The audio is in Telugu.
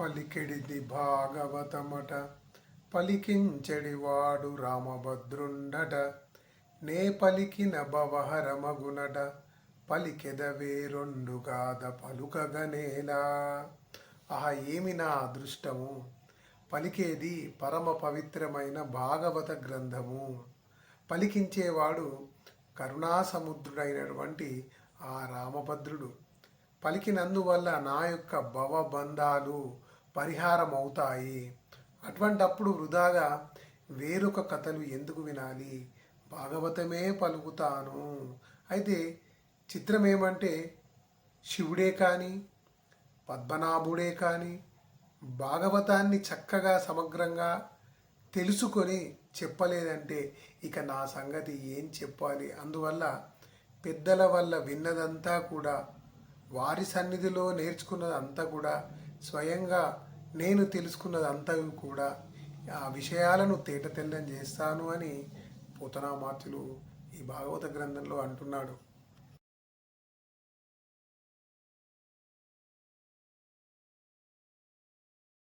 పలికెడిది భాగవతమట. పలికించెడివాడు రామభద్రుండట. నే పలికిన భవహరమగునట. పలికెదవే రెండు గాథ పలుకగనేలా. ఆహా ఏమి నా అదృష్టము? పలికేది పరమ పవిత్రమైన భాగవత గ్రంథము. పలికించేవాడు కరుణాసముద్రుడైనటువంటి ఆ రామభద్రుడు. పలికినందువల్ల నా యొక్క భవబంధాలు పరిహారం అవుతాయి అటువంటప్పుడు వృధాగా వేరొక కథలు ఎందుకు వినాలి? భాగవతమే పలుకుతాను. అయితే చిత్రం ఏమంటే శివుడే కానీ పద్మనాభుడే కానీ భాగవతాన్ని చక్కగా సమగ్రంగా తెలుసుకొని చెప్పలేదంటే ఇక నా సంగతి ఏం చెప్పాలి? అందువల్ల పెద్దల వల్ల విన్నదంతా కూడా వారి సన్నిధిలో నేర్చుకున్నదంతా కూడా స్వయంగా నేను తెలుసుకున్నదంతా కూడా ఆ విషయాలను తేటతెల్లం చేస్తాను అని పూతనామాతులు ఈ భాగవత గ్రంథంలో అంటున్నాడు.